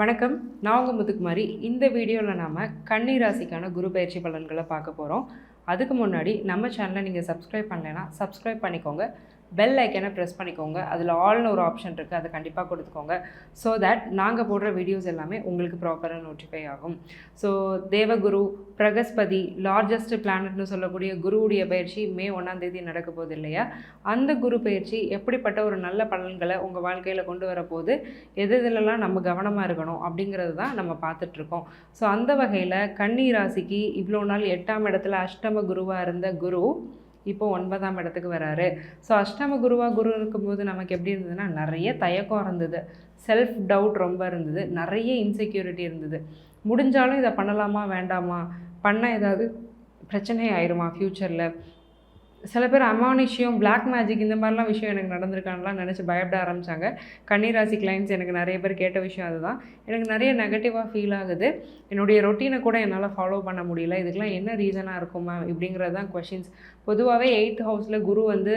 வணக்கம். நான் உங்கள் முத்துக்குமாரி. இந்த வீடியோவில் நாம் கன்னி ராசிக்கான குரு பயிற்சி பலன்களை பார்க்க போகிறோம் அதுக்கு முன்னாடி நம்ம சேனலை நீங்கள் சப்ஸ்கிரைப் பண்ணலைன்னா சப்ஸ்கிரைப் பண்ணிக்கோங்க. பெல் ஐக்கனை ப்ரெஸ் பண்ணிக்கோங்க. அதில் ஆல்னு ஒரு ஆப்ஷன் இருக்குது அதை கண்டிப்பாக கொடுத்துக்கோங்க. ஸோ தட் நாங்கள் போடுற வீடியோஸ் எல்லாமே உங்களுக்கு ப்ராப்பராக நோட்டிஃபை ஆகும். ஸோ தேவகுரு பிரகஸ்பதி லார்ஜஸ்ட் பிளானட்னு சொல்லக்கூடிய குருவுடைய பயிற்சி மே ஒன்றாம் தேதி நடக்க போகுது இல்லையா? அந்த குரு பயிற்சி எப்படிப்பட்ட ஒரு நல்ல பலன்களை உங்கள் வாழ்க்கையில் கொண்டு வரப்போகுது எது எதுலலாம் நம்ம கவனமாக இருக்கணும்? அப்படிங்கிறது தான் நம்ம பார்த்துட்ருக்கோம் ஸோ அந்த வகையில் கன்னி ராசிக்கு இவ்வளோ நாள் எட்டாம் இடத்துல அஷ்டம குருவாக இருந்த குரு இப்போ ஒன்பதாம் இடத்துக்கு வராரு. ஸோ அஷ்டம குருவாக குரு இருக்கும்போது நமக்கு எப்படி இருந்ததுன்னா நிறைய தயக்கம் இருந்தது. செல்ஃப் டவுட் ரொம்ப இருந்தது. நிறைய இன்செக்யூரிட்டி இருந்தது. முடிஞ்சாலும் இதை பண்ணலாமா வேண்டாமா? பண்ண ஏதாவது பிரச்சனை ஆயிருமா ஃப்யூச்சரில் சில பேர் அமானுஷ்யம் பிளாக் மேஜிக் இந்த மாதிரிலாம் விஷயம் எனக்கு நடந்திருக்கான்லாம் நினச்சி பயப்பட ஆரம்பித்தாங்க கன்னிராசி கிளைண்ட்ஸ் எனக்கு நிறைய பேர் கேட்ட விஷயம் அதுதான். எனக்கு நிறைய நெகட்டிவாக ஃபீல் ஆகுது. என்னுடைய ரொட்டீனை கூட என்னால் ஃபாலோ பண்ண முடியல. இதுக்கெலாம் என்ன ரீசனாக இருக்குமா இப்படிங்கிறது தான் கொஷின்ஸ் பொதுவாகவே எயித் ஹவுஸில் குரு வந்து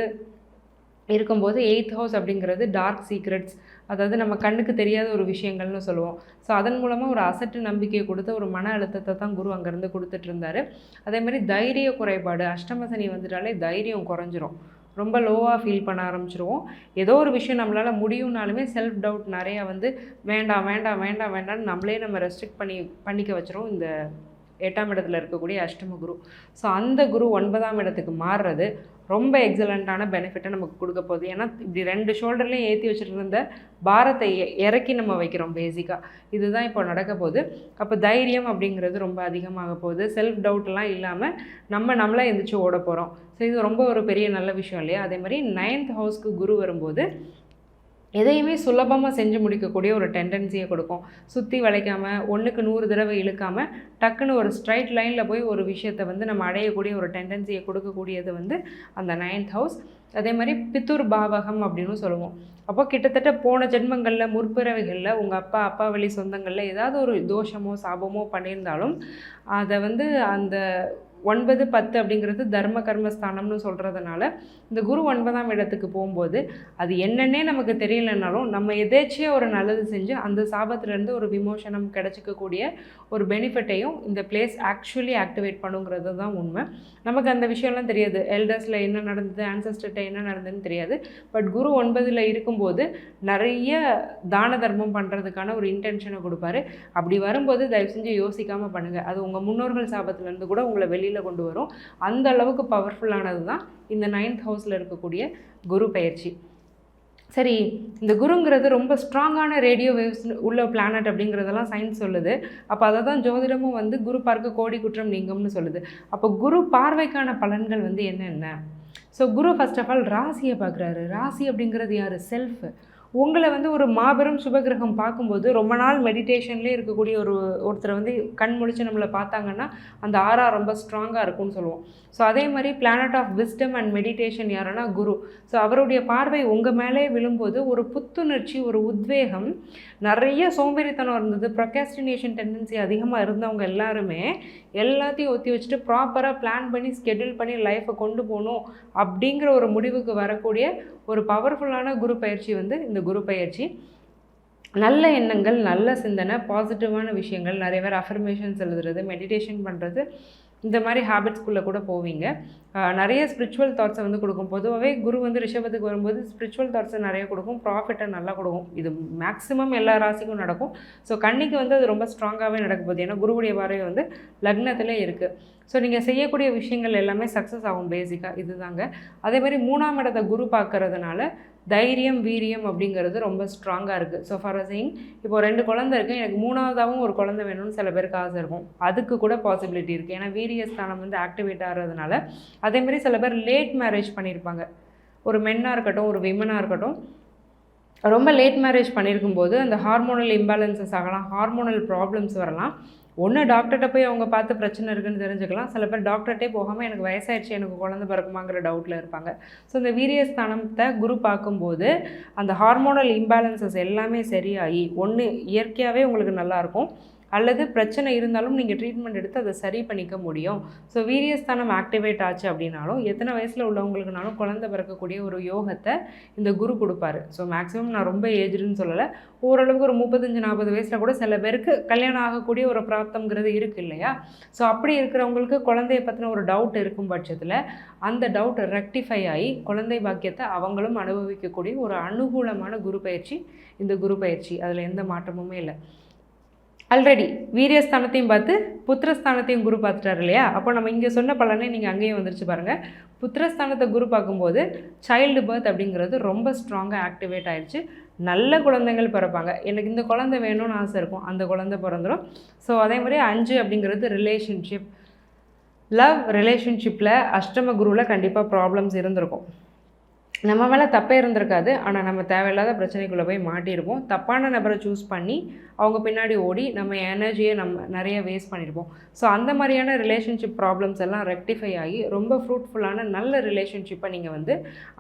இருக்கும்போது எயித் ஹவுஸ் அப்படிங்கிறது டார்க் சீக்ரெட்ஸ் அதாவது நம்ம கண்ணுக்கு தெரியாத ஒரு விஷயங்கள்னு சொல்லுவோம். ஸோ அதன் மூலமாக ஒரு அசட்டு நம்பிக்கையை கொடுத்து ஒரு மன அழுத்தத்தை தான் குரு அங்கேருந்து கொடுத்துட்டு இருந்தாரு. அதே மாதிரி தைரிய குறைபாடு அஷ்டம சனி வந்துட்டாலே தைரியம் குறைஞ்சிரும். ரொம்ப லோவாக ஃபீல் பண்ண ஆரம்பிச்சிருவோம். ஏதோ ஒரு விஷயம் நம்மளால் முடியும்னாலுமே செல்ஃப் டவுட் நிறையா வந்து வேண்டாம் வேண்டாம் வேண்டாம் வேண்டாம்னு நம்மளே நம்ம ரெஸ்ட்ரிக்ட் பண்ணி பண்ணிக்க வச்சிரும் இந்த எட்டாம் இடத்துல இருக்கக்கூடிய அஷ்டம குரு. ஸோ அந்த குரு ஒன்பதாம் இடத்துக்கு மாறுறது ரொம்ப எக்ஸலண்ட்டான பெனிஃபிட்டை நமக்கு கொடுக்க போகுது. ஏன்னா இப்படி ரெண்டு ஷோல்டர்லேயும் ஏற்றி வச்சுருந்த பாரத்தை இறக்கி நம்ம வைக்கிறோம் பேசிக்காக இதுதான் இப்போ நடக்க போகுது. அப்போ தைரியம் அப்படிங்கிறது ரொம்ப அதிகமாக போகுது. செல்ஃப் டவுட்லாம் இல்லாமல் நம்ம நம்மளே எந்திரிச்சு ஓட போகிறோம் ஸோ இது ரொம்ப ஒரு பெரிய நல்ல விஷயம் இல்லையா? அதே மாதிரி நைன்த் ஹவுஸ்க்கு குரு வரும்போது எதையுமே சுலபமாக செஞ்சு முடிக்கக்கூடிய ஒரு டெண்டன்சியை கொடுக்கும். சுற்றி வளைக்காமல் ஒன்றுக்கு நூறு தடவை இழுக்காமல் டக்குன்னு ஒரு ஸ்ட்ரைட் லைனில் போய் ஒரு விஷயத்தை வந்து நம்ம அடையக்கூடிய ஒரு டெண்டன்சியை கொடுக்கக்கூடியது வந்து அந்த நைன்த் ஹவுஸ் அதே மாதிரி பித்தூர் பாவகம் அப்படின்னு சொல்லுவோம். அப்போ கிட்டத்தட்ட போன ஜென்மங்களில் முற்பிறவைகளில் உங்கள் அப்பா அப்பா வழி சொந்தங்களில் ஏதாவது ஒரு தோஷமோ சாபமோ பண்ணியிருந்தாலும் அதை வந்து அந்த ஒன்பது பத்து அப்படிங்கிறது தர்ம கர்மஸ்தானம்னு சொல்கிறதுனால இந்த குரு ஒன்பதாம் இடத்துக்கு போகும்போது அது என்னன்னே நமக்கு தெரியலனாலும் நம்ம எதேச்சியாக ஒரு நல்லது செஞ்சு அந்த சாபத்துலேருந்து ஒரு விமோசனம் கிடைச்சிக்கக்கூடிய ஒரு பெனிஃபிட்டையும் இந்த பிளேஸ் ஆக்சுவலி ஆக்டிவேட் பண்ணுங்கிறது தான் உண்மை. நமக்கு அந்த விஷயம்லாம் தெரியாது. எல்டர்ஸில் என்ன நடந்தது ஆன்சஸ்டர்கிட்ட என்ன நடந்ததுன்னு தெரியாது. பட் குரு ஒன்பதில் இருக்கும்போது நிறைய தான தர்மம் பண்ணுறதுக்கான ஒரு இன்டென்ஷனை கொடுப்பாரு. அப்படி வரும்போது தயவு செஞ்சு யோசிக்காமல் பண்ணுங்கள் அது உங்கள் முன்னோர்கள் சாபத்துலேருந்து கூட உங்களை வெளியில் கொண்டு வரும். அந்த அளவுக்கு பவர்ஃபுல்லானது தான் இந்த நைன்த் ஹவுஸில் இருக்கக்கூடிய குரு பயிற்சி. சரி இந்த குருங்கிறது ரொம்ப ஸ்ட்ராங்கான ரேடியோ வேவ்ஸ் உள்ள பிளானட் அப்படிங்கிறதெல்லாம் சயின்ஸ் சொல்லுது. அப்போ அதை தான் ஜோதிடமும் வந்து குரு பார்க்க கோடி குற்றம் நீங்கும்னு சொல்லுது. அப்போ குரு பார்வைக்கான பலன்கள் வந்து என்னென்ன? So Guru first of all ராசியை பார்க்குறாரு. ராசி அப்படிங்கிறது யார்? செல்ஃப் உங்களை வந்து ஒரு மாபெரும் சுபகிரகம் பார்க்கும்போது ரொம்ப நாள் மெடிடேஷன்லேயே இருக்கக்கூடிய ஒரு ஒருத்தரை வந்து கண் முழிச்சு நம்மளை பார்த்தாங்கன்னா அந்த ஆறா ரொம்ப ஸ்ட்ராங்காக இருக்கும்னு சொல்லுவோம். ஸோ அதே மாதிரி planet of wisdom and meditation யாருன்னா குரு. ஸோ அவருடைய பார்வை உங்கள் மேலே விழும்போது ஒரு புத்துணர்ச்சி ஒரு உத்வேகம் நிறைய சோம்பேறித்தனம் இருந்தது ப்ரொகாஸ்டினேஷன் டெண்டன்சி அதிகமாக இருந்தவங்க எல்லாருமே எல்லாத்தையும் ஒத்தி வச்சுட்டு ப்ராப்பராக பிளான் பண்ணி ஸ்கெடியூல் பண்ணி லைஃப்பை கொண்டு போகணும் அப்படிங்கிற ஒரு முடிவுக்கு வரக்கூடிய ஒரு பவர்ஃபுல்லான குரு பயிற்சி வந்து இந்த குரு பயிற்சி. நல்ல எண்ணங்கள் நல்ல சிந்தனை பாசிட்டிவான விஷயங்கள் நிறைய பேர் அஃபர்மேஷன்ஸ் எழுதுறது மெடிடேஷன் பண்ணுறது இந்த மாதிரி ஹேபிட்ஸ்குள்ளே கூட போவீங்க. நிறைய ஸ்பிரிச்சுவல் தாட்ஸை வந்து கொடுக்கும். பொதுவாகவே குரு வந்து ரிஷபத்துக்கு வரும்போது ஸ்பிரிச்சுவல் தாட்ஸை நிறைய கொடுக்கும் ப்ராஃபிட்டை நல்லா கொடுக்கும். இது மேக்ஸிமம் எல்லா ராசிக்கும் நடக்கும். ஸோ கன்னிக்கு வந்து அது ரொம்ப ஸ்ட்ராங்காகவே நடக்க போகுது. ஏன்னா குருவுடைய பார்வை வந்து லக்னத்திலே இருக்குது ஸோ நீங்கள் செய்யக்கூடிய விஷயங்கள் எல்லாமே சக்ஸஸ் ஆகும் பேசிக்காக இதுதாங்க. அதே மாதிரி மூணாம் இடத்தை குரு பார்க்கறதுனால தைரியம் வீரியம் அப்படிங்கிறது ரொம்ப ஸ்ட்ராங்காக இருக்குது ஸோ ஃபார் அசிங் இப்போ ரெண்டு குழந்தை இருக்குது எனக்கு மூணாவதாகவும் ஒரு குழந்தை வேணும்னு சில பேருக்கு ஆசை இருக்கும். அதுக்கு கூட பாசிபிலிட்டி இருக்குது ஏன்னா வீரியஸ்தானம் வந்து ஆக்டிவேட் ஆகிறதுனால அதே மாதிரி சில பேர் லேட் மேரேஜ் பண்ணியிருப்பாங்க ஒரு மென்னாக இருக்கட்டும் ஒரு விமனாக இருக்கட்டும். ரொம்ப லேட் மேரேஜ் பண்ணியிருக்கும்போது அந்த ஹார்மோனல் இம்பேலன்சஸ் ஆகலாம் ஹார்மோனல் ப்ராப்ளம்ஸ் வரலாம். ஒன்று டாக்டர்கிட்ட போய் அவங்க பார்த்து பிரச்சனை இருக்குன்னு தெரிஞ்சுக்கலாம். சில பேர் டாக்டர்கிட்டே போகாமல் எனக்கு வயசாயிடுச்சு எனக்கு குழந்தை பிறக்குமாங்கிற டவுட்டில் இருப்பாங்க. ஸோ இந்த வீரியஸ்தானத்தை குரு பார்க்கும்போது அந்த ஹார்மோனல் இம்பேலன்சஸ் எல்லாமே சரியாகி ஒன்று இயற்கையாகவே உங்களுக்கு நல்லாயிருக்கும் அல்லது பிரச்சனை இருந்தாலும் நீங்கள் ட்ரீட்மெண்ட் எடுத்து அதை சரி பண்ணிக்க முடியும். ஸோ வீரியஸ்தானம் ஆக்டிவேட் ஆச்சு அப்படின்னாலும் எத்தனை வயசில் உள்ளவங்களுக்குனாலும் குழந்தை பிறக்கக்கூடிய ஒரு யோகத்தை இந்த குரு கொடுப்பாரு. ஸோ மேக்ஸிமம் நான் ரொம்ப ஏஜ்டுன்னு சொல்லலை. ஓரளவுக்கு ஒரு முப்பத்தஞ்சு நாற்பது வயசில் கூட சில பேருக்கு கல்யாணம் ஆகக்கூடிய ஒரு பிராப்தம்ங்கிறது இருக்குது இல்லையா? ஸோ அப்படி இருக்கிறவங்களுக்கு குழந்தைய பற்றின ஒரு டவுட் இருக்கும் பட்சத்தில் அந்த டவுட் ரெக்டிஃபை ஆகி குழந்தை பாக்கியத்தை அவங்களும் அனுபவிக்கக்கூடிய ஒரு அனுகூலமான குரு பயிற்சி இந்த குரு பயிற்சி. அதில் எந்த மாற்றமுமே இல்லை. ஆல்ரெடி வீரியஸ்தானத்தையும் பார்த்து புத்திரஸ்தானத்தையும் குரு பார்த்துட்டார் இல்லையா? அப்போ நம்ம இங்கே சொன்ன பலனே நீங்கள் அங்கேயும் வந்துருச்சு பாருங்கள் புத்திரஸ்தானத்தை குரு பார்க்கும்போது சைல்டு பர்த் அப்படிங்கிறது ரொம்ப ஸ்ட்ராங்காக ஆக்டிவேட் ஆகிடுச்சு நல்ல குழந்தைகள் பிறப்பாங்க. எனக்கு இந்த குழந்தை வேணும்னு ஆசை இருக்கும். அந்த குழந்தை பிறந்துடும் ஸோ அதே மாதிரி அஞ்சு அப்படிங்கிறது ரிலேஷன்ஷிப் லவ் ரிலேஷன்ஷிப்பில் அஷ்டம குருவில் கண்டிப்பாக ப்ராப்ளம்ஸ் இருந்திருக்கும். நம்ம மேலே தப்பே இருந்திருக்காது. ஆனால் நம்ம தேவையில்லாத பிரச்சனைக்குள்ளே போய் மாட்டியிருப்போம். தப்பான நபரை சூஸ் பண்ணி அவங்க பின்னாடி ஓடி நம்ம எனர்ஜியை நம்ம நிறைய வேஸ்ட் பண்ணியிருப்போம். ஸோ அந்த மாதிரியான ரிலேஷன்ஷிப் ப்ராப்ளம்ஸ் எல்லாம் ரெக்டிஃபை ஆகி ரொம்ப ஃப்ரூட்ஃபுல்லான நல்ல ரிலேஷன்ஷிப்பை நீங்கள் வந்து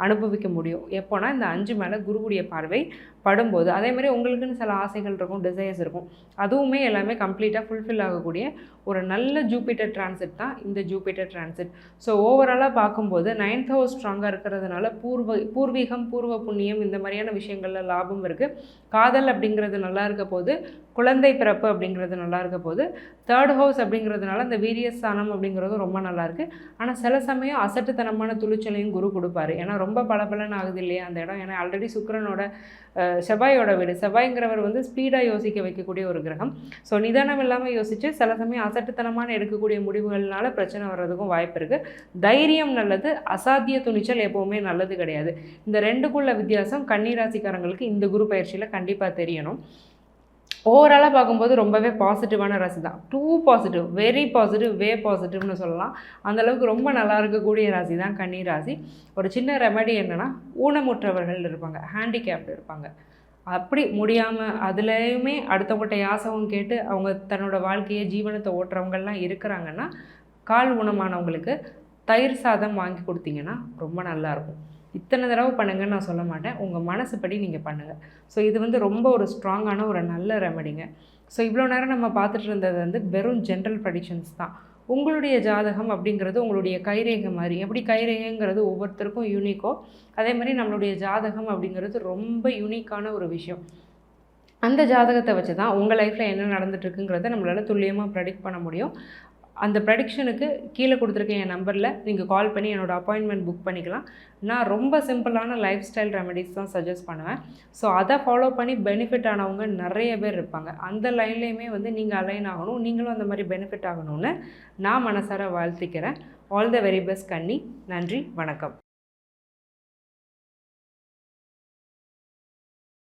அனுபவிக்க முடியும். எப்போனா இந்த அஞ்சு மேலே குருவுடைய பார்வை படும்போது. அதே மாதிரி உங்களுக்குன்னு சில ஆசைகள் இருக்கும் டிசைர்ஸ் இருக்கும். அதுவுமே எல்லாமே கம்ப்ளீட்டாக ஃபுல்ஃபில் ஆகக்கூடிய ஒரு நல்ல ஜூபிட்டர் டிரான்சிட் தான் இந்த ஜூபிட்டர் டிரான்சிட் ஸோ ஓவராலாக பார்க்கும்போது நைன்த் ஹவுஸ் ஸ்ட்ராங்காக இருக்கிறதுனால பூர்வ பூர்வீகம் பூர்வ புண்ணியம் இந்த மாதிரியான விஷயங்களில் லாபம் இருக்குது காதல் அப்படிங்கிறது நல்லா இருக்க போது குழந்தை பிறப்பு அப்படிங்கிறது நல்லா இருக்க போது தேர்ட் ஹவுஸ் அப்படிங்கிறதுனால இந்த வீரியஸ்தானம் அப்படிங்கிறது ரொம்ப நல்லா இருக்குது ஆனால் சில சமயம் அசட்டுத்தனமான துணிச்சலையும் குரு கொடுப்பாரு. ஏன்னா ரொம்ப பளபளன்னு ஆகுது இல்லையா அந்த இடம்? ஏன்னா ஆல்ரெடி சுக்கரனோட செவ்வாயோட வீடு. செவ்வாய்ங்கிறவர் வந்து ஸ்பீடாக யோசிக்க வைக்கக்கூடிய ஒரு கிரகம். ஸோ நிதானம் இல்லாமல் யோசித்து சில சமயம் அசட்டுத்தனமான எடுக்கக்கூடிய முடிவுகள்னால பிரச்சனை வர்றதுக்கும் வாய்ப்பு இருக்குது தைரியம் நல்லது அசாத்திய துணிச்சல் எப்போவுமே நல்லது கிடையாது. இந்த ரெண்டுக்குள்ள வித்தியாசம் கன்னிராசிக்காரங்களுக்கு இந்த குரு பயிற்சியில் கண்டிப்பாக தெரியணும். ஓவராலாக பார்க்கும்போது ரொம்பவே பாசிட்டிவான ராசி தான். Too positive very positive way பாசிட்டிவ்னு சொல்லலாம். அந்தளவுக்கு ரொம்ப நல்லா இருக்கக்கூடிய ராசி தான் கன்னி ராசி ஒரு சின்ன ரெமடி என்னென்னா ஊனமுற்றவர்கள் இருப்பாங்க ஹேண்டிகேப்டு இருப்பாங்க. அப்படி முடியாமல் அதுலேயுமே அடுத்தவங்கள்ட்ட யாசகம் கேட்டு அவங்க தன்னோட வாழ்க்கையை ஜீவனத்தை ஓட்டுறவங்கள்லாம் இருக்கிறாங்கன்னா கால் ஊனமானவங்களுக்கு தயிர் சாதம் வாங்கி கொடுத்தீங்கன்னா ரொம்ப நல்லாயிருக்கும் இத்தனை தடவை பண்ணுங்கன்னு நான் சொல்ல மாட்டேன். உங்கள் மனசுப்படி நீங்கள் பண்ணுங்கள் ஸோ இது வந்து ரொம்ப ஒரு ஸ்ட்ராங்கான ஒரு நல்ல ரெமடிங்க ஸோ இவ்வளோ நேரம் நம்ம பார்த்துட்டு இருந்தது வந்து வெறும் ஜென்ரல் ப்ரடிக்ஷன்ஸ் தான். உங்களுடைய ஜாதகம் அப்படிங்கிறது உங்களுடைய கைரேகை மாதிரி. எப்படி கைரேகைங்கிறது ஒவ்வொருத்தருக்கும் யூனிக்கோ அதே மாதிரி நம்மளுடைய ஜாதகம் அப்படிங்கிறது ரொம்ப யூனிக்கான ஒரு விஷயம். அந்த ஜாதகத்தை வச்சு தான் உங்கள் லைஃப்பில் என்ன நடந்துட்டுருக்குங்கிறத நம்மளால் துல்லியமாக ப்ரெடிக்ட் பண்ண முடியும். அந்த ப்ரடிக்ஷனுக்கு கீழே கொடுத்துருக்க என் நம்பரில் நீங்கள் கால் பண்ணி என்னோடய அப்பாயின்மெண்ட் புக் பண்ணிக்கலாம். நான் ரொம்ப சிம்பிளான லைஃப் ஸ்டைல் ரெமெடிஸ் தான் சஜஸ்ட் பண்ணுவேன். ஸோ அதை ஃபாலோ பண்ணி பெனிஃபிட் ஆனவங்க நிறைய பேர் இருப்பாங்க. அந்த லைன்லேயுமே வந்து நீங்கள் அலைன் ஆகணும். நீங்களும் அந்த மாதிரி பெனிஃபிட் ஆகணும்னு நான் மனசார வாழ்த்திக்கிறேன். ஆல் த வெரி பெஸ்ட் கண்ணி நன்றி. வணக்கம்.